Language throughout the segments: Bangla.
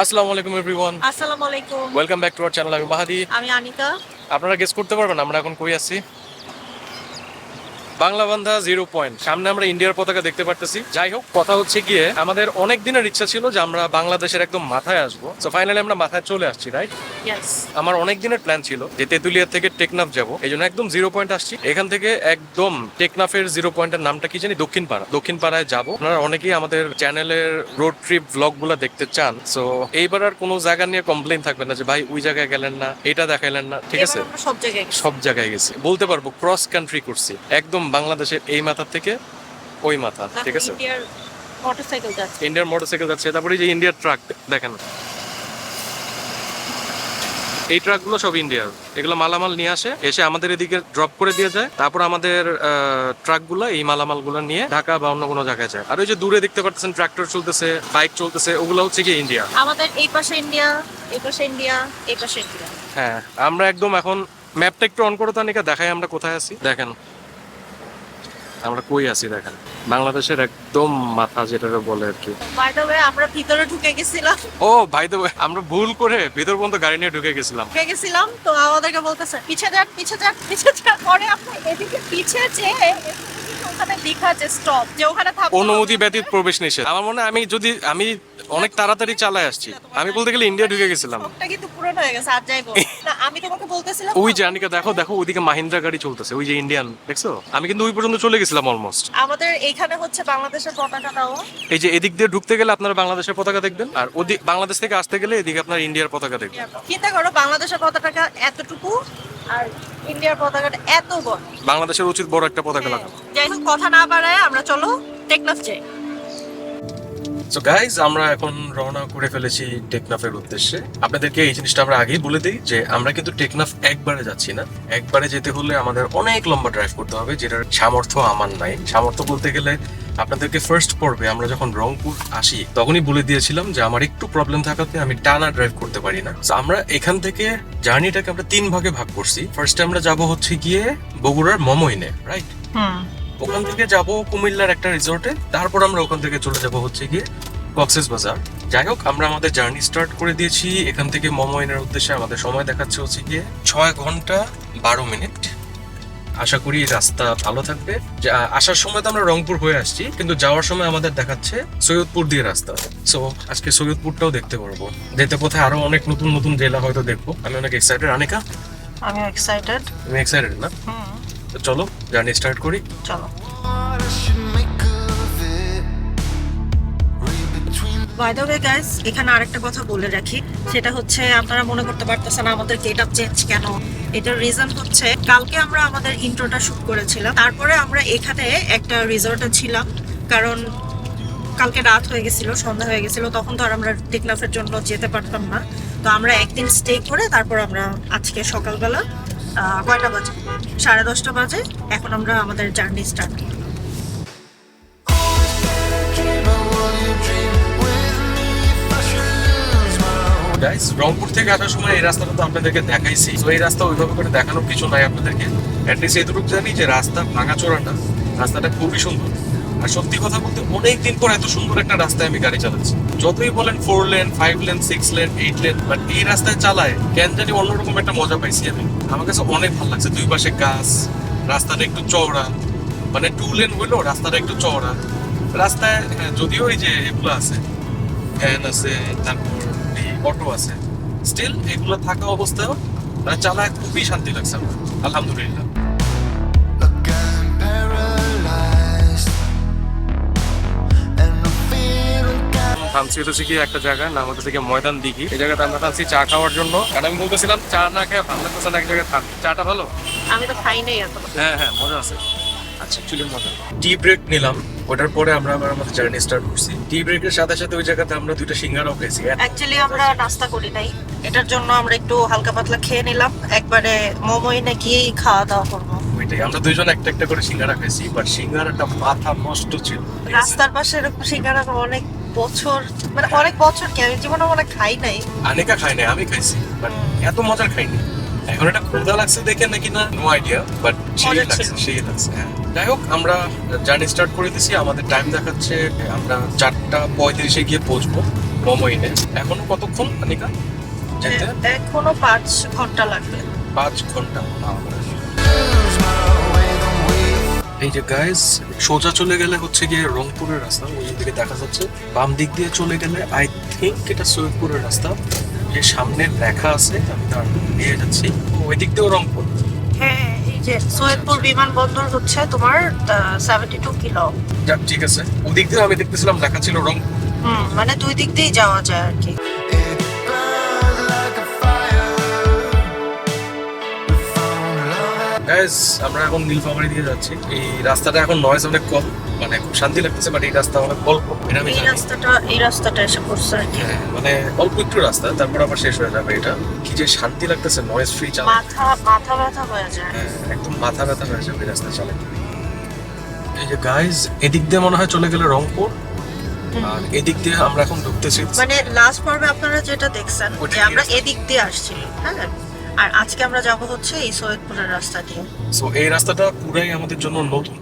আসসালামু আলাইকুম এভরিওয়ান আসসালামু আলাইকুম। Welcome back to our channel আমি বাহাদি আমি আনিকা আপনারা গেস করতে পারবেন আমরা এখন কই আছি? বাংলা বান্ধা জিরো পয়েন্ট। সামনে আমরা ইন্ডিয়ার পতাকা দেখতে পারতেছি। যাই হোক কথা হচ্ছে গিয়ে আমাদের অনেক দিনের ইচ্ছা ছিল যে আমরা বাংলাদেশের একদম মাথায় আসব। তো ফাইনালি আমরা মাথায় চলে আসছি রাইট আমার অনেক দিনের প্ল্যান ছিল যে তেতুলিয়া থেকে টেকনাফ যাব। এই জন্য একদম জিরো পয়েন্ট আসছি। এখান থেকে একদম টেকনাফের জিরো পয়েন্টের নামটা কি জানি? দক্ষিণ পাড়া দক্ষিণ পাড়ায় যাব। আপনারা অনেকেই আমাদের চ্যানেলের রোড ট্রিপ ব্লগগুলা দেখতে চান। সো এইবার আর কোনো জায়গা নিয়ে কমপ্লেন থাকবে না যে ভাই ওই জায়গায় গেলেন না এটা দেখাইলেন না। ঠিক আছে? সব জায়গায় সব জায়গায় গেছে। বলতে পারব ক্রস কান্ট্রি করছি। একদম বাংলাদেশের এই মাথার থেকে ওই মাথা ঠিক আছে? ইন্ডিয়ার মোটরসাইকেল যাচ্ছে। ইন্ডিয়ার মোটরসাইকেল যাচ্ছে তারপরে যে ইন্ডিয়ার ট্রাক দেখেন। এই ট্রাকগুলো সব ইন্ডিয়ার। এগুলো মালামাল নিয়ে আসে এসে আমাদের এদিকে ড্রপ করে দিয়ে যায়। তারপর আমাদের ট্রাকগুলো এই মালামালগুলো নিয়ে ঢাকা বা অন্য কোনো জায়গায় যায়। আর ওই যে দূরে দেখতে পাচ্ছেন ট্রাক্টর চলতেছে বাইক চলতেছে ওগুলো হচ্ছে কি ইন্ডিয়া। আমাদের এই পাশে ইন্ডিয়া এই পাশে ইন্ডিয়া এই পাশে ইন্ডিয়া। হ্যাঁ আমরা একদম এখন ম্যাপটা একটু অন করো তানিকা দেখাই আমরা কোথায় আছি। দেখেন আমরা কই আছি দেখেন? বাংলাদেশের একদম মাথা যেটা বলে আর কি। আমরা ভিতরে ঢুকে গেছিলাম। ও ভাই তো আমরা ভুল করে ভিতর পর্যন্ত গাড়ি নিয়ে ঢুকে গেছিলাম। ঢুকে গেছিলাম তো আমাদেরকে বলতেছে পিছে যান পিছে যান পিছে যান। পরে আপনি এদিকে পিছে যে ওখানে লেখা আছে স্টপ যে ওখানে থামতে অনুমতি ব্যতীত প্রবেশ নিষেধ। আমার মনে হয় আমি যদি আমি অনেক তাড়াতাড়ি চালায় আসছি। আমি বলতে গেলে ইন্ডিয়া ঢুকে গেছিলাম। স্টপটা কিন্তু পূরণ হয়ে গেছে আর যাইবো না আমি তোমাকে বলতেছিলাম ওই যে আনিকা দেখো দেখো ওইদিকে মাহিন্দ্রা গাড়ি চলতেছে ওই যে ইন্ডিয়ান দেখছ? আমি কিন্তু ওই পর্যন্ত চলে গেছিলাম অলমোস্ট আমাদের এইখানে হচ্ছে বাংলাদেশের পতাকাটাও এই যে এদিক দিয়ে ঢুকতে গেলে আপনারা বাংলাদেশের পতাকা দেখবেন আর ওদিক বাংলাদেশ থেকে আসতে গেলে এদিকে আপনার ইন্ডিয়ার পতাকা দেখবেন। চিন্তা করো বাংলাদেশের পতাকা এতটুকু আর ইন্ডিয়ার পতাকাটা এত বড়। বাংলাদেশের উচিত বড় একটা পতাকা লাগানো। যাই হোক কথা না বাড়ায় আমরা চলো টেকনাফ যাই। সো গাইজ আমরা এখন রওনা করে ফেলেছি টেকনাফের উদ্দেশ্যে। আপনাদেরকে এই জিনিসটা আমরা আগেই বলে দিই যে আমরা কিন্তু টেকনাফ একবারে যাচ্ছি না। একবারে যেতে হলে আমাদের অনেক লম্বা ড্রাইভ করতে হবে যেটার সামর্থ্য আমার নাই। সামর্থ্য বলতে গেলে আপনাদেরকে ফার্স্ট পর্বে আমরা যখন রংপুর আসি তখনই বলে দিয়েছিলাম যে আমার একটু প্রবলেম থাকাতে আমি টানা ড্রাইভ করতে পারি না। আমরা এখান থেকে জার্নিটাকে আমরা তিন ভাগে ভাগ করছি। ফার্স্টে আমরা যাব হচ্ছে গিয়ে বগুড়ার মমইনে রাইট হুম। ওখান থেকে যাব কুমিল্লার একটা রিসোর্টে তারপর আমরা ওখান থেকে চলে যাব হচ্ছে গিয়ে কক্সেস বাজার। যাই হোক আমরা আমাদের জার্নি স্টার্ট করে দিয়েছি। এখান থেকে মোমোইনের উদ্দেশ্যে আমাদের সময় দেখাচ্ছে হচ্ছে গিয়ে ছয় ঘণ্টা বারো মিনিট। আশা করি রাস্তা ভালো থাকবে। আসার সময় তো আমরা রংপুর হয়ে আসছি কিন্তু যাওয়ার সময় আমাদের দেখাচ্ছে সৈয়দপুর দিয়ে রাস্তা। সো আজকে সৈয়দপুরটাও দেখতে পারব। যেতে পথে আরও অনেক নতুন নতুন জেলা হয়তো দেখব। আমি অনেক এক্সাইটেড আনিকা? আমি এক্সাইটেড তুমি এক্সাইটেড না? হুম। চলো জার্নি স্টার্ট করি। চলো। বাই দ্য ওয়ে গাইস এখানে আরেকটা কথা বলে রাখি। সেটা হচ্ছে, আপনারা মনে করতে পারতেছেন আমাদের গেট আপ চেঞ্জ কেন। এটার রিজন হচ্ছে, কালকে আমরা আমাদের ইন্ট্রোটা শুট করেছিলাম। তারপরে আমরা এখানে একটা রিসর্টে ছিলাম। কারণ কালকে রাত হয়ে গেছিল, সন্ধ্যা হয়ে গেছিল, তখন তো আর আমরা টেকনাফের জন্য যেতে পারতাম না। তো আমরা একদিন স্টে করে তারপর আমরা আজকে সকালবেলা কয়টা বাজে? সাড়ে দশটা বাজে। এখন আমরা আমাদের জার্নি স্টার্ট করি। গাইস রংপুর থেকে আসার সময় এই রাস্তাটা তো আপনাদেরকে দেখাইছি। তো এই রাস্তা ওইভাবে করে দেখানোর কিছু নাই আপনাদেরকে। অ্যাটলিস্ট এতটুকু জানি যে রাস্তা ভাঙাচোরাটা রাস্তাটা খুবই সুন্দর। আর সত্যি কথা বলতে অনেক দিন পর এত সুন্দর একটা রাস্তায় আমি গাড়ি চালাচ্ছি। যতই বলেন four lane five lane six lane eight lane but এই রাস্তায় চালায় কেন জানি অন্যরকম একটা মজা পাইছি আমি। আমার কাছে অনেক ভালো লাগছে। দুই পাশে গাছ রাস্তাটা একটু চওড়া মানে টু লেন হইল রাস্তাটা একটু চওড়া। রাস্তায় হ্যাঁ, যদিও এই যে এগুলো আছে ভ্যান আছে তারপর অটো আছে। স্টিল এগুলো থাকা অবস্থায়ও মানে চালায় খুবই শান্তি লাগছে আমার। আলহামদুলিল্লাহ। থামছি হচ্ছে কি একটা জায়গা নাম হচ্ছে কি ময়দান দিঘি। এই জায়গাতে আমরা থামছি চা খাওয়ার জন্য কারণ আমি বলতেছিলাম চা না খেয়ে ভালো লাগতেছে না এক জায়গায় থাম চাটা ভালো? আমি তো খাই নাই হ্যাঁ হ্যাঁ মজা আছে। আচ্ছা অ্যাকচুয়ালি মজা। টি ব্রেক নিলাম। ওটার পরে আমরা আবার আমাদের জার্নি স্টার্ট করছি। টি ব্রেকের সাথে সাথে ওই জায়গাতে আমরা দুইটা সিঙ্গারাও খেয়েছি। অ্যাকচুয়ালি আমরা নাস্তা করি নাই। এটার জন্য আমরা একটু হালকা পাতলা খেয়ে নিলাম। একবারে মোমোই না গিয়েই খাওয়া দাওয়া করব। ওইটাই আমরা দুইজন একটা একটা করে সিঙ্গারা খেয়েছি বাট সিঙ্গারাটা মাথা নষ্ট ছিল। রাস্তার পাশে এরকম সিঙ্গারা অনেক বছর মানে অনেক বছর কি আমি জীবনে মনে খাই নাই। আনিকা খাই নাই আমি খাইছি বাট এত মজার খাইনি। এখন এটা ক্ষুধা লাগছে দেখে নাকি না? নো আইডিয়া বাট সেই লাগছে সেই লাগছে হ্যাঁ। যাই হোক আমরা জার্নি স্টার্ট করে দিছি আমাদের টাইম দেখাচ্ছে আমরা চারটা পঁয়ত্রিশে গিয়ে পৌঁছবো মমইনে। এখনও কতক্ষণ আনিকা? যেতে এখনও পাঁচ ঘণ্টা লাগবে। পাঁচ ঘণ্টা এই যে গাইস সোজা চলে গেলে হচ্ছে গিয়ে রংপুরের রাস্তা ওই দিকে দেখা যাচ্ছে। বাম দিক দিয়ে চলে গেলে আই থিঙ্ক এটা সৈয়দপুরের রাস্তা। যে সামনে লেখা আছে আমি তার নিয়ে যাচ্ছি। ওই দিক দিয়েও রংপুর। হ্যাঁ এই যে সৈয়দপুর বিমানবন্দর হচ্ছে তোমার সেভেন্টি টু কিলো যাক ঠিক আছে। ওদিক দিয়ে আমি দেখতেছিলাম দেখা ছিল রংপুর। হুম মানে দুই দিক দিয়েই যাওয়া যায় আর কি। গাইস আমরা এখন নীলফামারি দিয়ে যাচ্ছি। এই রাস্তাটা এখন নয়েজ অনেক কম মানে খুব শান্তি লাগতেছে বাট এই রাস্তা অনেক অল্প এটা আমি এই জানি। রাস্তাটা এই রাস্তাটা এসে পড়ছে আর কি। হ্যাঁ, মানে অল্প একটু রাস্তা তারপর আবার শেষ হয়ে যাবে এটা। কি যে শান্তি লাগতেছে নয়েজ ফ্রি চালা মাথা মাথা ব্যথা হয়ে যায়। হ্যাঁ, একদম মাথা ব্যথা হয়ে যাবে রাস্তা চালে এই যে গাইজ এদিক দিয়ে মনে হয় চলে গেলে রংপুর আর এদিক দিয়ে আমরা এখন ঢুকতেছি মানে লাস্ট পর্বে আপনারা যেটা দেখছেন যে আমরা এদিক দিয়ে আসছি হ্যাঁ? আর আজকে আমরা যাব হচ্ছে এই সৈয়দপুরের রাস্তা দিয়ে সো এই রাস্তাটা পুরাই আমাদের জন্য নতুন।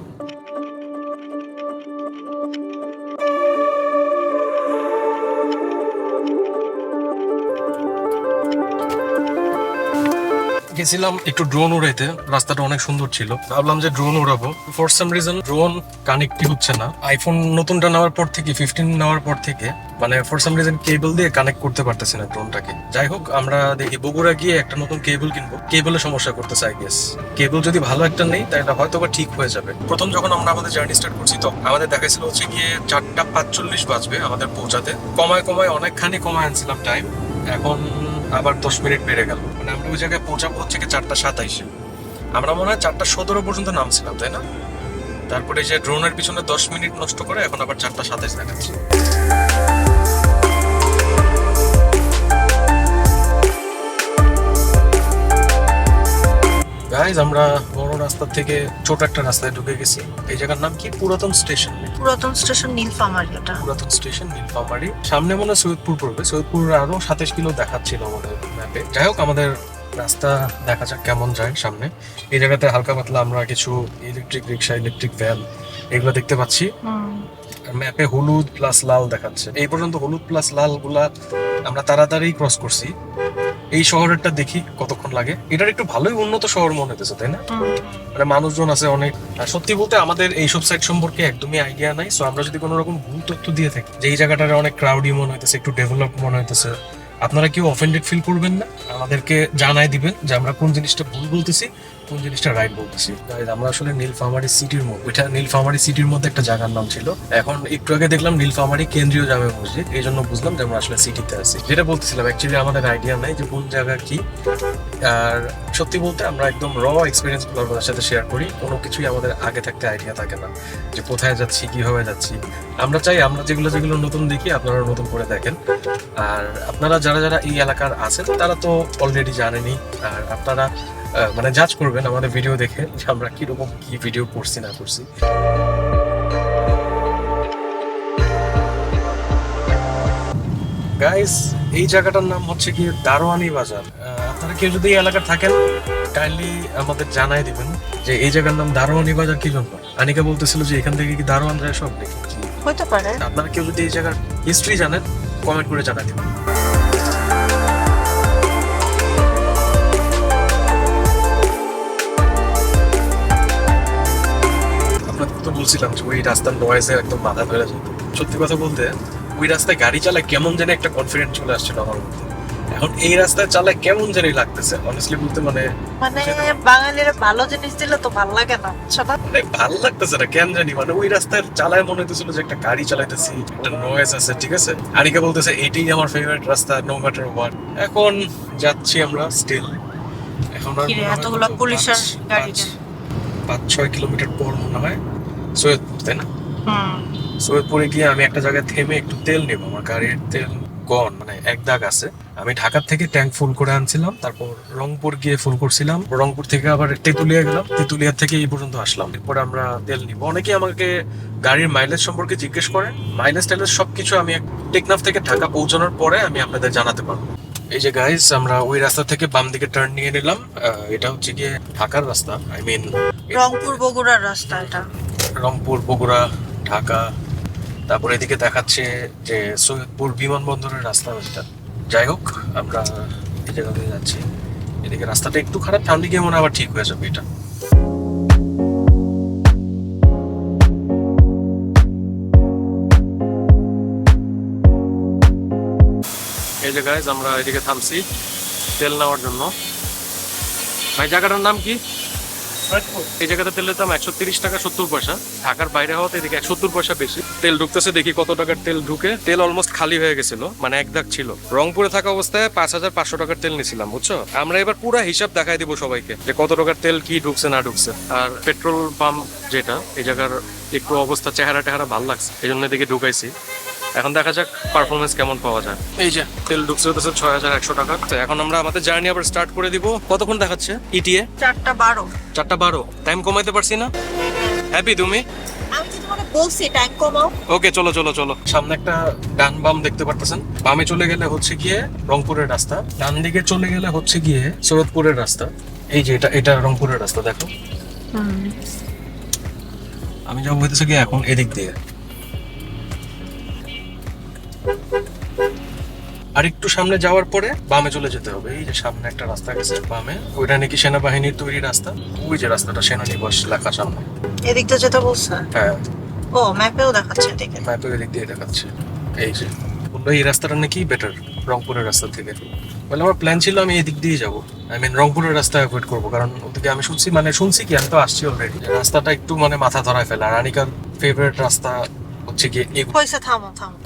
গেছিলাম একটু ড্রোন উড়াইতে, রাস্তাটা অনেক সুন্দর ছিল। ভাবলাম যে ড্রোন উড়াবো। ফর সাম রিজন ড্রোন কানেক্টই হচ্ছে না। আইফোন নতুনটা নেওয়ার পর থেকে ফিফটিন নেওয়ার পর থেকে মানে ফর সাম রিজন কেবল দিয়ে কানেক্ট করতে পারতেছি না ড্রোনটাকে যাই হোক, আমরা দেখি, বগুড়া গিয়ে একটা নতুন কেবল কিনবো। কেবলে সমস্যা করতেছে আই গেস কেবল যদি ভালো একটা নেই, তাহলে হয়তো বা ঠিক হয়ে যাবে। প্রথম যখন আমরা আমাদের জার্নি স্টার্ট করছি তো আমাদের দেখাইছিল হচ্ছে গিয়ে চারটা পাঁচচল্লিশ বাজবে আমাদের পৌঁছাতে। কমায় কমায় অনেকখানি কমায় আনছিলাম টাইম এখন আবার দশ মিনিট বেড়ে গেল। মানে আমরা ওই জায়গায় পৌঁছাবো হচ্ছে চারটা সাতাইশে। আমরা মনে হয় চারটা সতেরো পর্যন্ত নামছিলাম, তাই না? তারপরে যে ড্রোনের পিছনে দশ মিনিট নষ্ট করে এখন আবার চারটা সাতাইশ দেখাচ্ছে। গাইজ আমরা বড় রাস্তা থেকে ছোট একটা রাস্তায় ঢুকে গেছি। এই জায়গার নাম কি? পুরাতন স্টেশন। পুরাতন স্টেশন নীলফামারী এটা পুরাতন স্টেশন নীলফামারী। সামনে মনে হয় সৈয়দপুর পড়বে। সৈয়দপুর আরও সাতাশ কিলো দেখাচ্ছিল আমাদের ম্যাপে যাই হোক আমাদের রাস্তা দেখা যাক কেমন যায় সামনে। এই জায়গাতে হালকা পাতলা আমরা কিছু ইলেকট্রিক রিক্সা ইলেকট্রিক ভ্যান এগুলো দেখতে পাচ্ছি। ম্যাপে হলুদ প্লাস লাল দেখাচ্ছে। এই পর্যন্ত হলুদ প্লাস লালগুলা আমরা তাড়াতাড়ি ক্রস করছি। এই শহরেরটা দেখি কতক্ষণ লাগে। এটার একটু ভালোই উন্নত শহর মনে হতেছে তাই না? মানে মানুষজন আছে অনেক। আর সত্যি বলতে আমাদের এইসব সাইট সম্পর্কে একদমই আইডিয়া নাই। সো আমরা যদি কোনো রকম ভুল তথ্য দিয়ে থাকি যে এই জায়গাটার অনেক ক্রাউডি মনে হইতেছে একটু ডেভেলপ মনে হইতেছে আপনারা কেউ অফেন্ডেড ফিল করবেন না। আমাদেরকে জানাই দিবেন যে আমরা কোন জিনিসটা ভুল বলতেছি। কোন জিনিসটা রাইট বলতেছি। আমরা আসলে নীলফামারী সিটির মধ্যে ওইটা নীলফামারী সিটির মধ্যে একটা জায়গার নাম ছিল। এখন একটু আগে দেখলাম নীলফামারী কেন্দ্রীয় জামে মসজিদ। এই জন্য বুঝলাম যে আমরা আসলে সিটিতে আছি। যেটা বলতেছিলাম অ্যাকচুয়ালি আমাদের আইডিয়া নাই যে কোন জায়গা কি। আর সত্যি বলতে আমরা একদম র এক্সপিরিয়েন্স আপনাদের সাথে শেয়ার করি। কোনো কিছুই আমাদের আগে থাকতে আইডিয়া থাকে না। যে কোথায় যাচ্ছি, কীভাবে যাচ্ছি। আমরা চাই আমরা যেগুলো যেগুলো নতুন দেখি আপনারা নতুন করে দেখেন। আর আপনারা যারা যারা এই এলাকার আছেন, তারা তো অলরেডি জানেনই। আর আপনারা মানে জাজ করবেন আমাদের ভিডিও দেখে যে আমরা কীরকম কি ভিডিও করছি না করছি। গাইস এই জায়গাটার নাম হচ্ছে কি দারোয়ানি বাজার। আপনারা কেউ যদি এই এলাকার থাকেন কাইন্ডলি আমাদের জানাই দিবেন যে এই জায়গার নাম দারোয়ানি বাজার কি জন্য? আনিকা বলতেছিল যে এখান থেকে কি দারোয়ান যায় সব নাকি কি? হতে পারে। আপনারা কেউ যদি এই জায়গার হিস্ট্রি জানেন কমেন্ট করে জানাই দিবেন। তো বলছিলাম যে ওই রাস্তার নয়েজে একদম মাথা ধরে যেত সত্যি কথা বলতে ওই রাস্তায় গাড়ি চালায় কেমন যেন একটা কনফিডেন্স চলে আসছিল আমার মধ্যে। এখন এই রাস্তায় চালায় কেমন জানি লাগতেছে অনেস্টলি বলতে মানে মানে বাঙালিরা ভালো জিনিস দিলে তো ভালো লাগে না মানে ভালো লাগতেছে না কেন জানি মানে ওই রাস্তায় চালায় মনে হইতেছিল যে একটা গাড়ি চালাইতেছি একটা নয়েজ আছে ঠিক আছে? আরিকা বলতেছে এটাই আমার ফেভারিট রাস্তা নো ম্যাটার হোয়াট এখন যাচ্ছি আমরা স্টিল এখন আর এতগুলা? পুলিশের গাড়ি পাঁচ ছয় কিলোমিটার পর মনে হয় সৈয়দপুর তাই না? সৈয়দপুরে গিয়ে আমি একটা জায়গায় থেমে একটু তেল নেব। আমার গাড়ির তেল গন মানে এক দাগ আছে। আমি ঢাকা থেকে ট্যাঙ্ক ফুল করে আনছিলাম তারপর রংপুর গিয়ে ফুল করছিলাম। রংপুর থেকে আবার তেতুলিয়া গেলাম। তেতুলিয়া থেকে এই পর্যন্ত আসলাম। এরপর আমরা তেল নিব। অনেকে আমাকে গাড়ির মাইলেজ সম্পর্কে জিজ্ঞেস করে। মাইলেজ টাইলেজ সবকিছু আমি টেকনাফ থেকে ঢাকা পৌঁছানোর পরে আমি আপনাদের জানাতে পারব। এই যে গাইস আমরা ওই রাস্তা থেকে বাম দিকে টার্ন নিয়ে নিলাম। এটা হচ্ছে গিয়ে ঢাকার রাস্তা আই মিন রংপুর বগুড়ার রাস্তা এটা। রংপুর, বগুড়া, ঢাকা, তারপরে এদিকে দেখাচ্ছে যে সৈয়দপুর বিমানবন্দরের রাস্তা ওইটা যাই হোক, আমরা এই জায়গা দিয়ে যাচ্ছি। এদিকে রাস্তাটা একটু খারাপ সামনে গিয়ে মনে আবার ঠিক হয়ে যাবে এটা। এই যে গাইজ আমরা এদিকে থামছি তেল নেওয়ার জন্য। ভাই, জায়গাটার নাম কি? এই জায়গাতে তেলের দাম একশো তিরিশ টাকা সত্তর পয়সা। ঢাকার বাইরে হওয়াতে এদিকে একশো সত্তর পয়সা বেশি। তেল ঢুকতেছে, দেখি কত টাকার তেল ঢুকে। তেল অলমোস্ট খালি হয়ে গেছিল মানে এক দাগ ছিল। রংপুরে থাকা অবস্থায় পাঁচ হাজার পাঁচশো টাকার তেল নিছিলাম বুঝছ? আমরা এবার পুরো হিসাব দেখাই দিব সবাইকে যে কত টাকার তেল কি ঢুকছে, না ঢুকছে। আর পেট্রোল পাম্প যেটা, এই জায়গার একটু অবস্থা চেহারা টেহারা ভালো লাগছে, এই জন্য এদিকে ঢুকাইছি। এখন দেখা যাক পারফরমেন্স কেমন পাওয়া যায়। এই যে তেল ঢুকছে হতেছে ছয় হাজার একশো টাকা। তো এখন আমরা আমাদের জার্নি আবার স্টার্ট করে দিব। কতক্ষণ দেখাচ্ছে E ইটিএ চারটা বারো। চারটা বারো। টাইম কমাইতে পারছি না? হ্যাপি তুমি? আমি তো তোমাকে বলছি টাইম কমাও। ওকে চলো চলো চলো। সামনে একটা ডান বাম দেখতে পারতেছেন। বামে চলে গেলে হচ্ছে গিয়ে রংপুরের রাস্তা। ডান দিকে চলে গেলে হচ্ছে গিয়ে সৈয়দপুরের রাস্তা। এই যে এটা এটা রংপুরের রাস্তা দেখো। আমি যাব হইতেছে গিয়ে এখন এদিক দিয়ে। আর একটু সামনে যাওয়ার পরে বামে চলে যেতে হবে। এই যে সামনে একটা রাস্তা গেছে বামে। ওইটা নাকি সেনাবাহিনীর তৈরি রাস্তা। ওই যে রাস্তাটা সেনানিবাস লেখা সামনে। এদিকটা যেতে বলছে? হ্যাঁ। ও ম্যাপেও দেখাচ্ছে এদিকে। ম্যাপে ওই দিক দিয়ে দেখাচ্ছে। এই যে বলল এই রাস্তাটা নাকি বেটার রংপুরের রাস্তা থেকে। বলে আমার প্ল্যান ছিল আমি এদিক দিয়ে যাব। আই মিন রংপুরের রাস্তা অ্যাভয়েড করব। কারণ ওদিকে আমি শুনছি মানে শুনছি কি আমি তো আসছি অলরেডি রাস্তাটা একটু মানে মাথা ধরায় ফেলে। আর আনিকার ফেভারিট রাস্তা হচ্ছে গিয়ে এগুলো হয়েছে থামো থামো।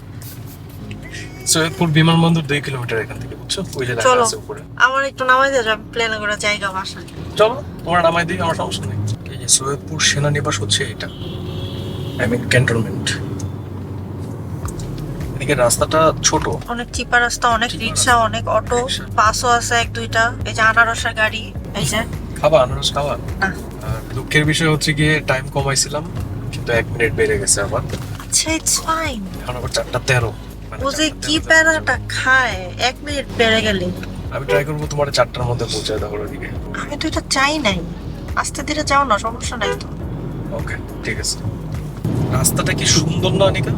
সৈয়দপুর বিমানবন্দর দুই কিলোমিটার এখান থেকে বুঝছ? ওই যে লেখা আছে উপরে। আমার একটু নামাই দিয়ে যাবে প্লেনে করে জায়গা বাসায়। চলো তোমার নামাই দিই আমার সমস্যা নেই। এই যে সৈয়দপুর সেনানিবাস হচ্ছে এটা আই মিন ক্যান্টনমেন্ট এদিকে রাস্তাটা ছোট। অনেক চিপা রাস্তা অনেক রিক্সা অনেক অটো। বাসও আছে এক দুইটা। এই যে আনারসের গাড়ি এই যে। খাবা আনারস খাবা। না। আর দুঃখের বিষয় হচ্ছে গিয়ে টাইম কমাইছিলাম কিন্তু এক মিনিট বেড়ে গেছে আবার। আচ্ছা ইটস ফাইন এখন আবার চারটা তেরো। ও যে কি প্যারাটা খায়? এক মিনিট বেড়ে গেলে আমি ট্রাই করব তোমার চারটার মধ্যে পৌঁছায় দেওয়ার ওদিকে আমি তো এটা চাই নাই। আস্তে ধীরে যাও না সমস্যা নাই তো। ওকে ঠিক আছে। রাস্তাটা কি সুন্দর না অনিকা?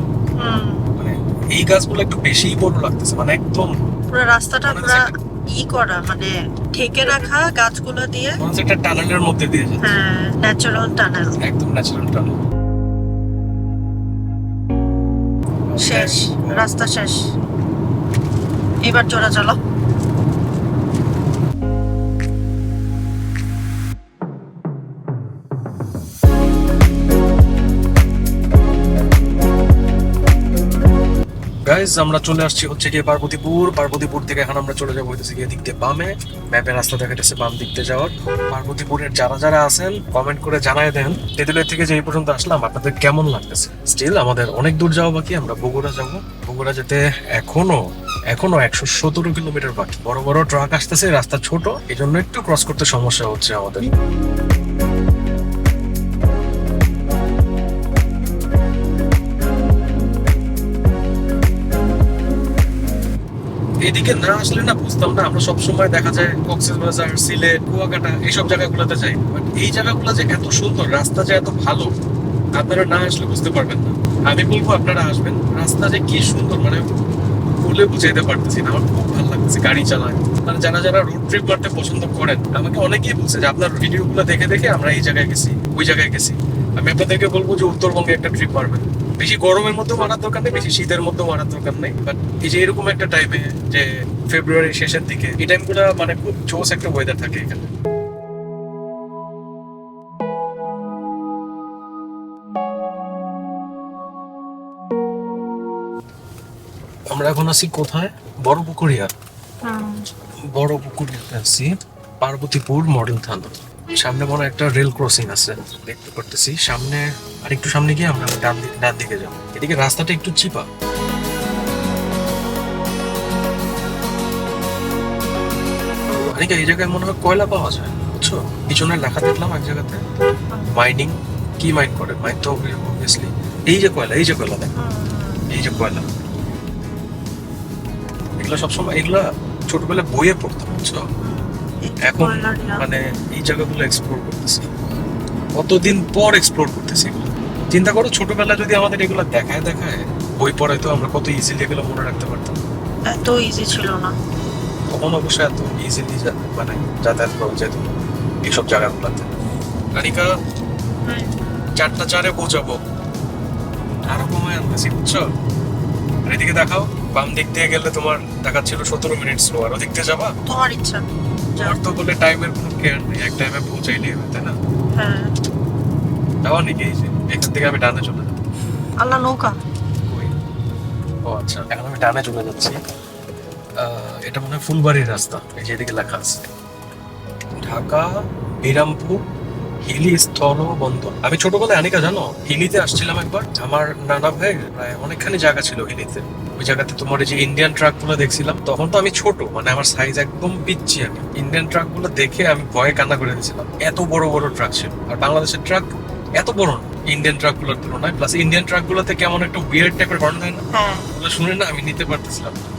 মানে এই গাছগুলো একটু বেশিই বড় লাগতেছে মানে একদম পুরো রাস্তাটা মনে পুরো ই করা মানে ঢেকে রাখা গাছগুলো দিয়ে। মনে একটা টানেলের মধ্যে দিয়ে যাচ্ছে। হ্যাঁ ন্যাচারাল টানেল একদম ন্যাচারাল টানেল শেষ রাস্তা শেষ। এবার চোরা চলো গাইজ আমরা চলে আসছি হচ্ছে গিয়ে পার্বতীপুর। পার্বতীপুর থেকে এখন আমরা চলে যাব হইতেছে গিয়ে দিক দিয়ে বামে। ম্যাপে রাস্তা দেখাইতেছে বাম দিক দিয়ে যাওয়ার। পার্বতীপুরের যারা যারা আছেন কমেন্ট করে জানাই দেন। তেঁতুলের থেকে যে এই পর্যন্ত আসলাম, আপনাদের কেমন লাগতেছে? স্টিল আমাদের অনেক দূর যাওয়া বাকি, আমরা বগুড়া যাব। বগুড়া যেতে এখনও এখনও একশো সতেরো কিলোমিটার বাকি। বড় বড় ট্রাক আসতেছে, রাস্তা ছোট এই জন্য একটু ক্রস করতে সমস্যা হচ্ছে আমাদের। এদিকে না আসলে না বুঝতাম না। আমরা সবসময় দেখা যায় কক্সবাজার সিলেট, কুয়াকাটা এইসব জায়গাগুলোতে যাই। বাট এই জায়গাগুলো যে এত সুন্দর, রাস্তা যে এত ভালো, আপনারা না আসলে বুঝতে পারবেন না। আমি বলব আপনারা আসবেন। রাস্তা যে কি সুন্দর মানে বলে বুঝাইতে পারতেছি না। আমার খুব ভালো লাগছে গাড়ি চালায়। মানে যারা যারা রোড ট্রিপ করতে পছন্দ করেন, আমাকে অনেকেই বলছে যে, আপনার ভিডিওগুলো দেখে দেখে আমরা এই জায়গায় গেছি, ওই জায়গায় গেছি। আমি আপনাদেরকে বলব যে, উত্তরবঙ্গে একটা ট্রিপ মারবেন। বেশি গরমের মধ্যে মারার দরকার নেই বেশি শীতের মধ্যে মারার দরকার নেই। বাট এই যে এরকম একটা টাইমে যে ফেব্রুয়ারি শেষের দিকে এই টাইমগুলো মানে খুব জোস একটা ওয়েদার থাকে এখানে। আমরা এখন আছি কোথায়? বড় পুকুরিয়া। বড় পুকুরিয়াতে আছি পার্বতীপুর মডেল থানা। সামনে মনে হয় একটা রেল ক্রসিং আছে, দেখতে পারতেছি। সামনে, আর একটু সামনে গিয়ে আমরা ডান দিকে ডান দিকে যাব। এদিকে রাস্তাটা একটু চিপা। এই জায়গায় মনে হয় কয়লা পাওয়া যায়, বুঝছ? পিছনে লেখা দেখলাম এক জায়গাতে মাইনিং কি মাইন করে? মাইন তো অবভিয়াসলি এই যে কয়লা, এই যে কয়লা দেখ। এই যে কয়লা। এগুলো সবসময়, এগুলা ছোটবেলায় বইয়ে পড়তাম, বুঝছ? এখন মানে এই জায়গাগুলো এক্সপ্লোর করতেছি। কতদিন পর এক্সপ্লোর করতেছি এগুলো। চিন্তা করো ছোটবেলায় যদি আমাদের এগুলো দেখায় দেখায় বই পড়াই তো আমরা কত ইজিলি এগুলো মনে রাখতে পারতাম। এত ইজি ছিল না। তখন অবশ্যই এত ইজিলি মানে যাতায়াত করা যেত এইসব জায়গাগুলোতে। কারিকা চারটা চারে পৌঁছাবো। আরও কমায় আনতেছি বুঝছ? আর এদিকে দেখাও বাম দিক দিয়ে গেলে তোমার দেখাচ্ছিল সতেরো মিনিট স্লো আর ওদিক দিয়ে যাবা? তোমার ইচ্ছা। তোমার তো বলে টাইমের কোনো কেয়ার নেই এক টাইমে পৌঁছাইলেই হবে তাই না? হ্যাঁ। যাওয়া নাকি এই যে এখান থেকে আমি ডানে চলে যাব। আল্লাহ নৌকা। ও আচ্ছা। এখন আমি ডানে চলে যাচ্ছি। এটা মনে হয় ফুলবাড়ির রাস্তা এই যে লেখা আছে। ঢাকা বিরামপুর হিলি স্থল বন্দর আমি ছোটবেলায় আনিকা জানো? হিলিতে আসছিলাম একবার। আমার নানা ভাই প্রায় অনেকখানি জায়গা ছিল হিলিতে। ওই জায়গাতে তোমার যে ইন্ডিয়ান ট্রাকগুলো দেখছিলাম তখন তো আমি ছোট মানে আমার সাইজ একদম পিচ্ছি আমি। ইন্ডিয়ান ট্রাকগুলো দেখে আমি ভয়ে কান্না করে দিয়েছিলাম। এত বড় বড় ট্রাক ছিল। আর বাংলাদেশের ট্রাক এত বড় না ইন্ডিয়ান ট্রাকগুলোর তুলনায়। প্লাস ইন্ডিয়ান ট্রাক গুলোতে কেমন একটা উইয়ার্ড টাইপের হর্ন হয় না? হ্যাঁ। শুনে না আমি নিতে পারতেছিলাম না।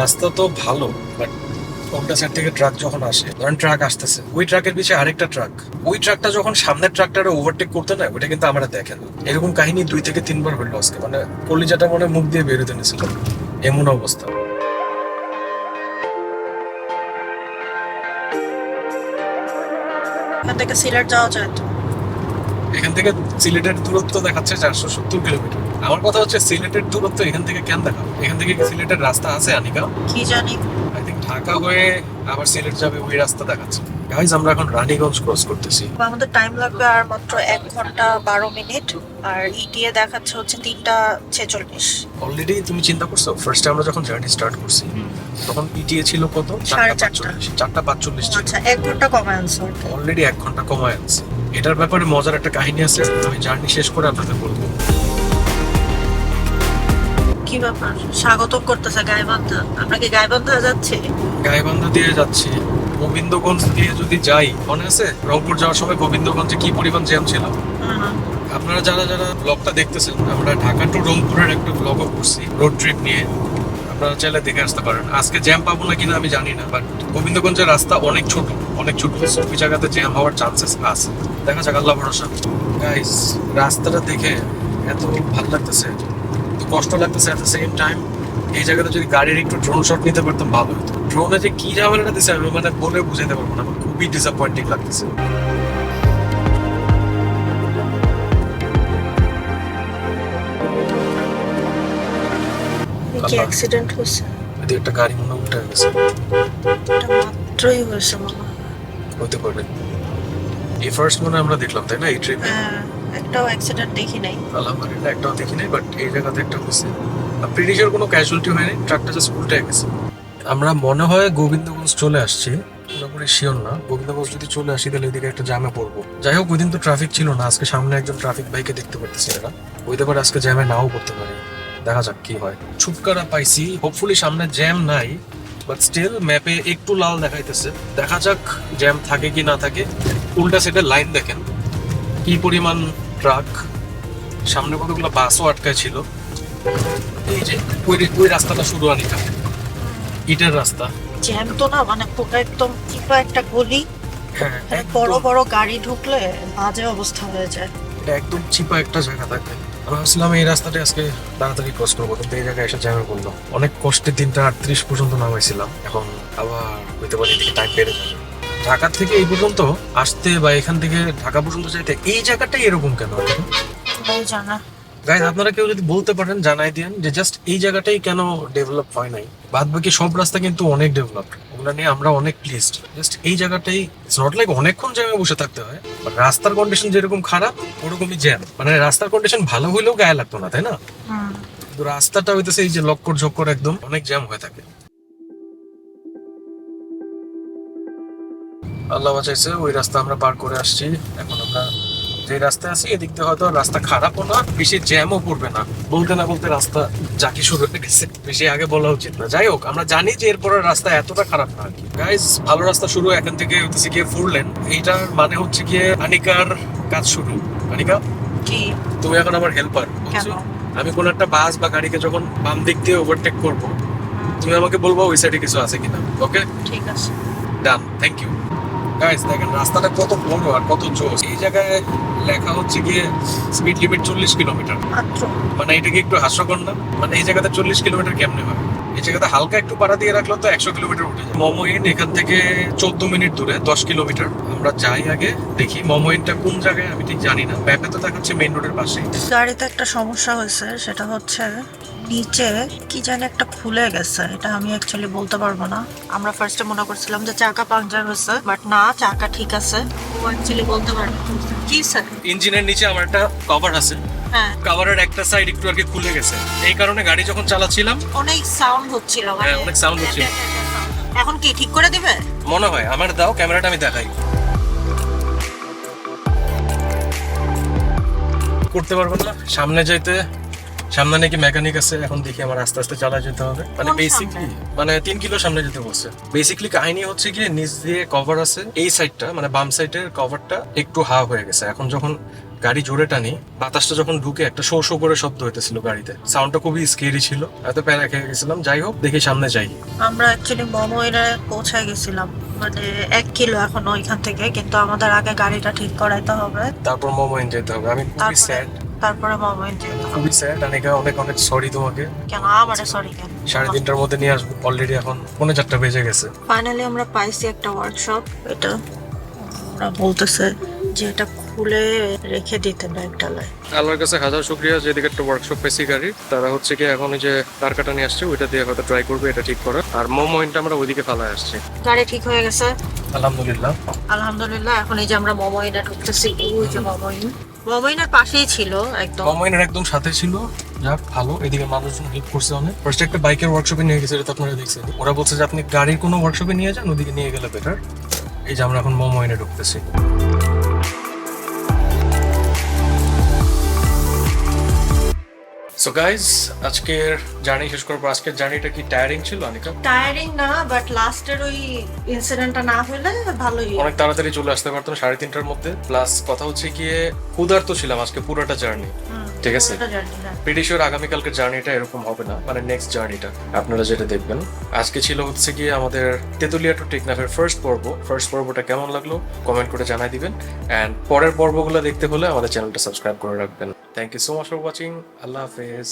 রাস্তা তো ভালো বাট সাইড থেকে ট্রাক যখন আসে, ধরেন ট্রাক আসতেছে, ওই ট্রাকের পিছিয়ে আরেকটা ট্রাক ওই ট্রাকটা যখন সামনের ওভারটেক করতে না ওটা কিন্তু আমরা দেখেন এরকম কাহিনী দুই থেকে তিনবার হইল আজকে মানে কলিজাটা মনে মুখ দিয়ে বেরোতে এমন অবস্থা। এখান থেকে সিলেট যাওয়া যায় এখান থেকে সিলেটের দূরত্ব দেখাচ্ছে চারশো সত্তর কিলোমিটার। আমার কথা হচ্ছে সিলেটের দূরত্ব এখান থেকে কেন দেখাবো? এখান থেকে সিলেটের রাস্তা আছে আনিকা? কি জানি। আই থিঙ্ক ঢাকা হয়ে আবার সিলেট যাবে ওই রাস্তা দেখাচ্ছে। গাইজ আমরা এখন রানীগঞ্জ ক্রস করতেছি। আমাদের টাইম লাগবে আর মাত্র এক ঘণ্টা বারো মিনিট। আর ইটিএ দেখাচ্ছে হচ্ছে তিনটা ছেচল্লিশ। অলরেডি তুমি চিন্তা করছ? ফার্স্টে আমরা যখন জার্নি স্টার্ট করছি তখন পিটিএ ছিল কত? চারটা। পাঁচচল্লিশ। চারটা পাঁচচল্লিশ আচ্ছা এক ঘণ্টা কমে আনছে অলরেডি এক ঘণ্টা কমায় আছে এটার ব্যাপারে মজার একটা কাহিনী আছে আমি জার্নি শেষ করে আপনাদের বলব। কি ব্যাপার? স্বাগতম করতেছে গাইবান্ধা। আমরা কি গাইবান্ধা যাচ্ছি? গাইবান্ধা দিয়ে যাচ্ছি। গোবিন্দগঞ্জ দিয়ে যদি যাই মনে আছে? রংপুর যাওয়ার সময় গোবিন্দগঞ্জে কি পরিমাণ জ্যাম ছিল? আপনারা যারা যারা ব্লগটা দেখতেছেন আমরা ঢাকা টু রংপুরের একটা ব্লগও করছি রোড ট্রিপ নিয়ে। আপনারা চাইলে দেখে আসতে পারেন। আজকে জ্যাম পাবো না কিনা আমি জানি না বাট গোবিন্দগঞ্জের রাস্তা অনেক ছোট অনেক ছোট। ওই জায়গাতে জ্যাম হওয়ার চান্সেস আছে। দেখা যাক, আল্লাহ ভরসা। গাইস রাস্তাটা দেখে এত ভালো লাগতেছে, এত কষ্ট লাগতেছে এট দ্য সেম টাইম এই জায়গাতে যদি গাড়ির একটু ড্রোন শট নিতে পারতাম, ভালো হতো। ড্রোনে যে কি ঝামেলাটা দিছে, আমি মানে বলে বুঝাতে পারব না, আমার খুবই ডিসঅ্যাপয়েন্টিং লাগতেছে। কি অ্যাক্সিডেন্ট হয়েছে? এদিকে একটা গাড়ি মনে উঠে গেছে। এটা মাত্রই হয়েছে হতে পারে। এই ফার্স্ট মনে হয় আমরা দেখলাম তাই না এই ট্রিপে হ্যাঁ, একটাও অ্যাক্সিডেন্ট দেখি নাই। আলহামদুলিল্লাহ একটাও দেখি নাই বাট এই জায়গাতে একটা হয়েছে। প্রিটিশার কোনো ক্যাজুয়ালিটি হয়নি ট্রাকটা জাস্ট উল্টে গেছে। আমরা মনে হয় গোবিন্দগঞ্জ চলে আসছি পুরোপুরি শিওর না। গোবিন্দগঞ্জ যদি চলে আসি তাহলে এদিকে একটা পড়ব। যাই হোক ওই দিন তো ট্রাফিক ছিল না আজকে সামনে একজন ট্রাফিক বাইকে দেখতে পারতেছি এরা হইতে পারে আজকে জ্যামে নাও পড়তে পারে। দেখা যাক কি হয়। ছুটকারা পাইছি হোপফুলি সামনে জ্যাম নাই বাট স্টিল ম্যাপে একটু লাল দেখাইতেছে। দেখা যাক জ্যাম থাকে কি না থাকে। উল্টা সাইডে লাইন দেখেন কি পরিমাণ ট্রাক সামনে কতগুলো বাসও আটকায় ছিল এই যে ওই ওই রাস্তাটা শুরু আনিকা ইটের রাস্তা। জ্যাম তো না মানে পুরো একদম চিপা একটা গলি। হ্যাঁ মানে বড় বড় গাড়ি ঢুকলে বাজে অবস্থা হয়ে যায়। একদম চিপা একটা জায়গা থাকবে। আমি ভাবছিলাম এই রাস্তাটা আজকে তাড়াতাড়ি ক্রস করব কিন্তু এই জায়গায় এসে জ্যামে পড়ল। অনেক কষ্টে তিনটা আটত্রিশ পর্যন্ত নামাইছিলাম এখন আবার হইতে পারে এদিকে টাইম বেড়ে যাবে। ঢাকা থেকে এই পর্যন্ত আসতে বা এখান থেকে ঢাকা পর্যন্ত যাইতে এই জায়গাটাই এরকম কেন? জানা। গাইজ আপনারা কেউ যদি বলতে পারেন জানাই দিন যে জাস্ট এই জায়গাটাই কেন ডেভেলপ হয় নাই। বাদ বাকি সব রাস্তা কিন্তু অনেক ডেভেলপ ওগুলো নিয়ে আমরা অনেক প্লিজড জাস্ট এই জায়গাটাই ইটস নট লাইক অনেকক্ষণ জ্যামে বসে থাকতে হয় রাস্তার কন্ডিশন যেরকম খারাপ ওরকমই জ্যাম। মানে রাস্তার কন্ডিশন ভালো হইলেও গায়ে লাগতো না তাই না? কিন্তু রাস্তাটা হইতেছে এই যে লক্কর ঝক্কর একদম অনেক জ্যাম হয়ে থাকে। আল্লাহ বাঁচাইছে ওই রাস্তা আমরা পার করে আসছি এখন আমরা যে রাস্তায় আছি এদিক দিয়ে হয়তো রাস্তা খারাপও না বেশি জ্যামও পড়বে না। বলতে না বলতে রাস্তা জাকি শুরু হয়ে গেছে বেশি আগে বলা উচিত না। যাই হোক আমরা জানি যে এরপরের রাস্তা এতটা খারাপ না আর কি। গাইজ ভালো রাস্তা শুরু এখান থেকে হচ্ছে গিয়ে ফোর লেন এইটার মানে হচ্ছে গিয়ে আনিকার কাজ শুরু। আনিকা? জি। তুমি এখন আমার হেল্পার বুঝছ? আমি কোন একটা বাস বা গাড়িকে যখন বাম দিক দিয়ে ওভারটেক করব তুমি আমাকে বলব ওই সাইডে কিছু আছে কিনা ওকে ঠিক আছে। ডান থ্যাংক ইউ গাইস দেখেন রাস্তাটা কত বড় আর কত জোস। এই জায়গায় লেখা হচ্ছে গিয়ে স্পিড লিমিট চল্লিশ কিলোমিটার মানে এটা কি একটু হাস্যকর না? মানে এই জায়গাতে চল্লিশ কিলোমিটার কেমনে হয়? এই জায়গাতে হালকা একটু পাড়া দিয়ে রাখল তো একশো কিলোমিটার উঠে যায়। মোমোইন এখান থেকে চোদ্দ মিনিট দূরে দশ কিলোমিটার আমরা যাই আগে দেখি মোমোইনটা কোন জায়গায় আমি ঠিক জানি না। ম্যাপে তো দেখাচ্ছে মেইন রোডের পাশে গাড়িতে একটা সমস্যা হয়েছে সেটা হচ্ছে নিচে কি জানি একটা খুলে গেছে এটা আমি অ্যাকচুয়ালি বলতে পারব না। আমরা ফার্স্টে মনে করছিলাম যে চাকা পাংচার হয়েছে বাট না চাকা ঠিক আছে। ও অ্যাকচুয়ালি বলতে পারব। কি স্যার ইঞ্জিনের নিচে আমার একটা কভার আছে। হ্যাঁ। কভারের একটা সাইড একটু আর কি খুলে গেছে। এই কারণে গাড়ি যখন চালাচ্ছিলাম অনেক সাউন্ড হচ্ছিল মানে হ্যাঁ, অনেক sound হচ্ছিল। এখন কি ঠিক করে দিবে? মনে হয় আমার দাও ক্যামেরাটা আমি দেখাই। করতে পারব না সামনে যাইতে সামনে নাকি মেকানিক আছে এখন দেখি আমার আস্তে আস্তে চালা যেতে হবে। মানে বেসিকলি মানে তিন কিলো সামনে যেতে বলছে। বেসিকলি কাহিনী হচ্ছে গিয়ে নিচ দিয়ে কভার আছে এই সাইডটা মানে বাম সাইডের কভারটা একটু হা হয়ে গেছে। এখন যখন গাড়ি জোরে টানি বাতাসটা যখন ঢুকে একটা শো শো করে শব্দ হইতেছিল গাড়িতে। সাউন্ডটা খুবই স্কেরি ছিল এত প্যারা খেয়ে গেছিলাম। যাই হোক দেখি সামনে যাই। আমরা অ্যাকচুয়ালি মোমোইরে পৌঁছায় গেছিলাম। মানে এক কিলো এখন ওইখান থেকে কিন্তু আমাদের আগে গাড়িটা ঠিক করাইতে হবে। তারপর মোমোইন যেতে হবে। আমি খুবই স্যাড তারপরে মোমোইন যেতে খুবই স্যাড আনিকা অনেক অনেক সরি তোমাকে। কেন? আমারে সরি কেন? সাড়ে তিনটার মধ্যে নিয়ে আসব অলরেডি এখন পৌনে চারটা বেজে গেছে। ফাইনালি আমরা পাইছি একটা ওয়ার্কশপ এটা ওরা বলতেছে যে এটা খুলে রেখে দিতে ব্যাগডালায় আল্লাহর কাছে হাজার শুক্রিয়া যেদিকে একটা ওয়ার্কশপ পেয়েছি গাড়ি তারা হচ্ছে কি এখন ওই যে তার কাটা নিয়ে আসছে ওইটা দিয়ে হয়তো ট্রাই করবে এটা ঠিক করা। আর মোমোইনটা আমরা ওইদিকে ফালায় আসছি। গাড়ি ঠিক হয়ে গেছে? আলহামদুলিল্লাহ। আলহামদুলিল্লাহ এখন এই যে আমরা মোমোইনে ঢুকতেছি ওই যে মোমোইন মোমোইনের পাশেই ছিল একদম। মোমোইনের একদম সাথে ছিল। যাক, ভালো। এদিকে মানুষজন হেল্প করছে অনেক। ফার্স্ট একটা বাইকের ওয়ার্কশপে নিয়ে গেছে, এটা আপনারা দেখছেন। ওরা বলছে যে, আপনি গাড়ির কোনো ওয়ার্কশপে নিয়ে যান, ওদিকে নিয়ে গেলে বেটার এই যে আমরা এখন মোমোইনে ঢুকতেছি। সো গাইজ আজকের জার্নি শেষ করব আজকের জার্নিটা কি টায়ারিং ছিল অনিকা টায়ারিং না বাট লাস্টের ওই ইনসিডেন্টটা না হলে ভালোই। অনেক তাড়াতাড়ি চলে আসতে পারতাম সাড়ে তিনটার মধ্যে। প্লাস কথা হচ্ছে গিয়ে ক্ষুধার্ত ছিলাম আজকে পুরোটা জার্নি ঠিক আছে। পিটি শিওর আগামীকালকের জার্নিটা এরকম হবে না। মানে নেক্সট জার্নিটা। আপনারা যেটা দেখবেন আজকে ছিল হচ্ছে গিয়ে আমাদের তেতুলিয়া টু টেকনাফের ফার্স্ট পর্ব। ফার্স্ট পর্বটা কেমন লাগল কমেন্ট করে জানাই দিবেন। এন্ড পরের পর্বগুলো দেখতে হলে আমাদের চ্যানেলটা সাবস্ক্রাইব করে রাখবেন। Thank you so much for watching আল্লাহ হাফেজ।